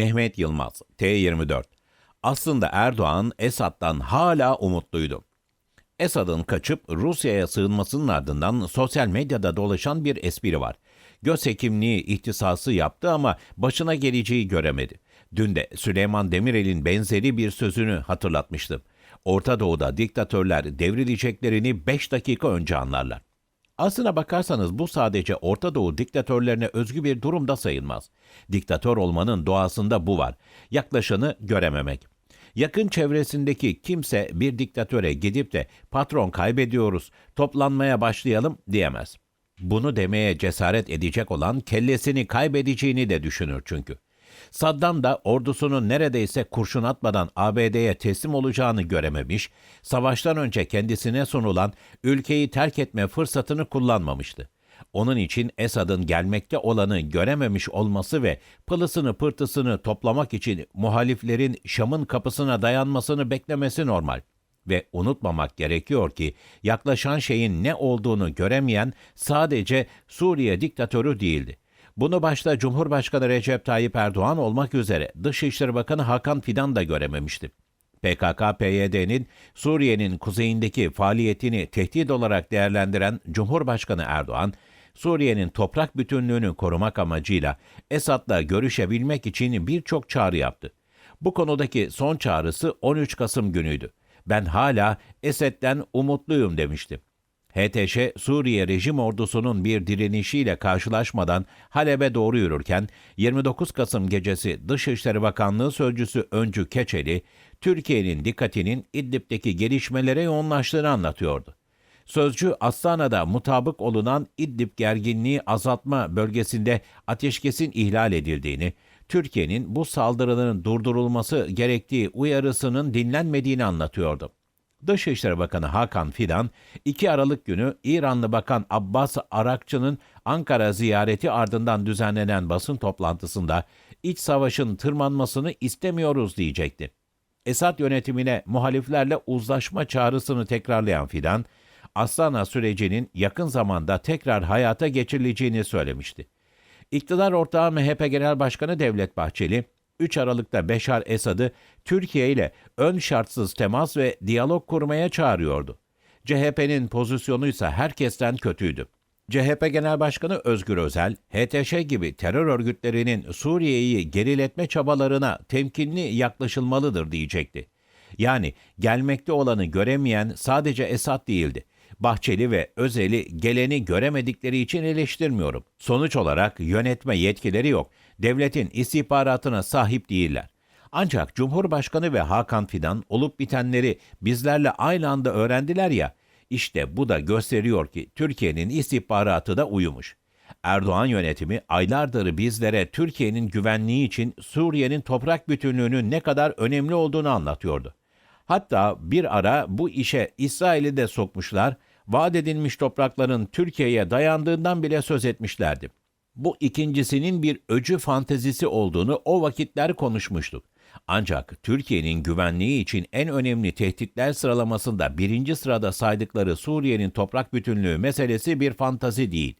Mehmet Yılmaz, T24. Aslında Erdoğan Esad'dan hala umutluydu. Esad'ın kaçıp Rusya'ya sığınmasının ardından sosyal medyada dolaşan bir espri var. Göz hekimliği ihtisası yaptı ama başına geleceği göremedi. Dün de Süleyman Demirel'in benzeri bir sözünü hatırlatmıştım. Orta Doğu'da diktatörler devrileceklerini 5 dakika önce anlarlar. Aslına bakarsanız bu sadece Orta Doğu diktatörlerine özgü bir durumda sayılmaz. Diktatör olmanın doğasında bu var. Yaklaşanı görememek. Yakın çevresindeki kimse bir diktatöre gidip de patron kaybediyoruz, toplanmaya başlayalım diyemez. Bunu demeye cesaret edecek olan kellesini kaybedeceğini de düşünür çünkü. Saddam da ordusunun neredeyse kurşun atmadan ABD'ye teslim olacağını görememiş, savaştan önce kendisine sunulan ülkeyi terk etme fırsatını kullanmamıştı. Onun için Esad'ın gelmekte olanı görememiş olması ve pılısını pırtısını toplamak için muhaliflerin Şam'ın kapısına dayanmasını beklemesi normal. Ve unutmamak gerekiyor ki yaklaşan şeyin ne olduğunu göremeyen sadece Suriye diktatörü değildi. Bunu başta Cumhurbaşkanı Recep Tayyip Erdoğan olmak üzere Dışişleri Bakanı Hakan Fidan da görememişti. PKK-PYD'nin Suriye'nin kuzeyindeki faaliyetini tehdit olarak değerlendiren Cumhurbaşkanı Erdoğan, Suriye'nin toprak bütünlüğünü korumak amacıyla Esad'la görüşebilmek için birçok çağrı yaptı. Bu konudaki son çağrısı 13 Kasım günüydü. Ben hala Esed'den umutluyum demişti. HTŞ Suriye rejim ordusunun bir direnişiyle karşılaşmadan Halep'e doğru yürürken 29 Kasım gecesi Dışişleri Bakanlığı Sözcüsü Öncü Keçeli, Türkiye'nin dikkatinin İdlib'deki gelişmelere yoğunlaştığını anlatıyordu. Sözcü Astana'da mutabık olunan İdlib gerginliği azaltma bölgesinde ateşkesin ihlal edildiğini, Türkiye'nin bu saldırıların durdurulması gerektiği uyarısının dinlenmediğini anlatıyordu. Dışişleri Bakanı Hakan Fidan, 2 Aralık günü İranlı Bakan Abbas Arakçı'nın Ankara ziyareti ardından düzenlenen basın toplantısında iç savaşın tırmanmasını istemiyoruz diyecekti. Esad yönetimine muhaliflerle uzlaşma çağrısını tekrarlayan Fidan, Astana sürecinin yakın zamanda tekrar hayata geçirileceğini söylemişti. İktidar ortağı MHP Genel Başkanı Devlet Bahçeli, 3 Aralık'ta Beşar Esad'ı Türkiye ile ön şartsız temas ve diyalog kurmaya çağırıyordu. CHP'nin pozisyonu ise herkesten kötüydü. CHP Genel Başkanı Özgür Özel, HTŞ gibi terör örgütlerinin Suriye'yi geriletme çabalarına temkinli yaklaşılmalıdır diyecekti. Yani gelmekte olanı göremeyen sadece Esad değildi. Bahçeli ve Özel'i geleni göremedikleri için eleştirmiyorum. Sonuç olarak yönetme yetkileri yok. Devletin istihbaratına sahip değiller. Ancak Cumhurbaşkanı ve Hakan Fidan olup bitenleri bizlerle aynı anda öğrendiler ya, işte bu da gösteriyor ki Türkiye'nin istihbaratı da uyumuş. Erdoğan yönetimi aylardır bizlere Türkiye'nin güvenliği için Suriye'nin toprak bütünlüğünün ne kadar önemli olduğunu anlatıyordu. Hatta bir ara bu işe İsrail'i de sokmuşlar, vaat edilmiş toprakların Türkiye'ye dayandığından bile söz etmişlerdi. Bu ikincisinin bir öcü fantezisi olduğunu o vakitler konuşmuştuk. Ancak Türkiye'nin güvenliği için en önemli tehditler sıralamasında birinci sırada saydıkları Suriye'nin toprak bütünlüğü meselesi bir fantazi değil.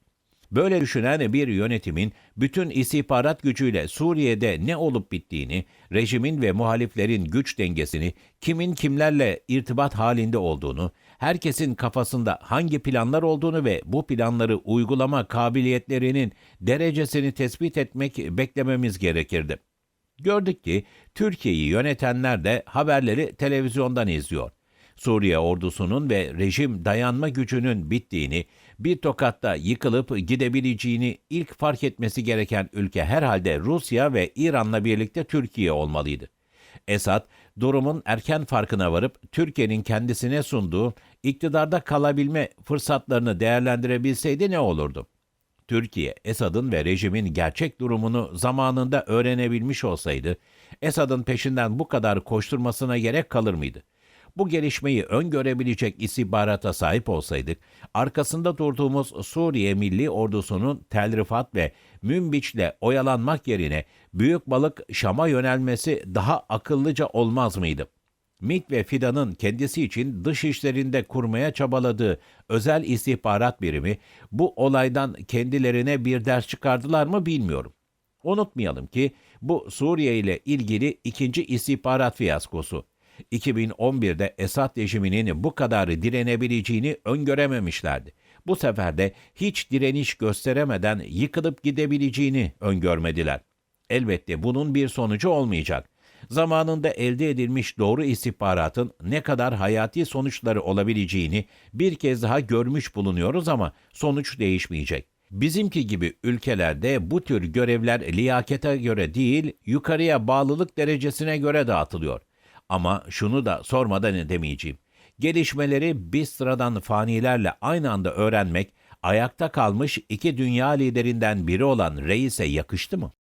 Böyle düşünen bir yönetimin bütün istihbarat gücüyle Suriye'de ne olup bittiğini, rejimin ve muhaliflerin güç dengesini, kimin kimlerle irtibat halinde olduğunu, herkesin kafasında hangi planlar olduğunu ve bu planları uygulama kabiliyetlerinin derecesini tespit etmek beklememiz gerekirdi. Gördük ki Türkiye'yi yönetenler de haberleri televizyondan izliyor. Suriye ordusunun ve rejim dayanma gücünün bittiğini, bir tokatta yıkılıp gidebileceğini ilk fark etmesi gereken ülke herhalde Rusya ve İran'la birlikte Türkiye olmalıydı. Esad, durumun erken farkına varıp Türkiye'nin kendisine sunduğu iktidarda kalabilme fırsatlarını değerlendirebilseydi ne olurdu? Türkiye, Esad'ın ve rejimin gerçek durumunu zamanında öğrenebilmiş olsaydı, Esad'ın peşinden bu kadar koşturmasına gerek kalır mıydı? Bu gelişmeyi öngörebilecek istihbarata sahip olsaydık, arkasında durduğumuz Suriye Milli Ordusu'nun Tel Rifat ve Münbiç'le oyalanmak yerine büyük balık Şam'a yönelmesi daha akıllıca olmaz mıydı? MİT ve FİDA'nın kendisi için dış işlerinde kurmaya çabaladığı özel istihbarat birimi bu olaydan kendilerine bir ders çıkardılar mı bilmiyorum. Unutmayalım ki bu Suriye ile ilgili ikinci istihbarat fiyaskosu. 2011'de Esad rejiminin bu kadar direnebileceğini öngörememişlerdi. Bu sefer de hiç direniş gösteremeden yıkılıp gidebileceğini öngörmediler. Elbette bunun bir sonucu olmayacak. Zamanında elde edilmiş doğru istihbaratın ne kadar hayati sonuçları olabileceğini bir kez daha görmüş bulunuyoruz ama sonuç değişmeyecek. Bizimki gibi ülkelerde bu tür görevler liyakete göre değil, yukarıya bağlılık derecesine göre dağıtılıyor. Ama şunu da sormadan edemeyeceğim. Gelişmeleri biz sıradan fanilerle aynı anda öğrenmek, ayakta kalmış iki dünya liderinden biri olan reise yakıştı mı?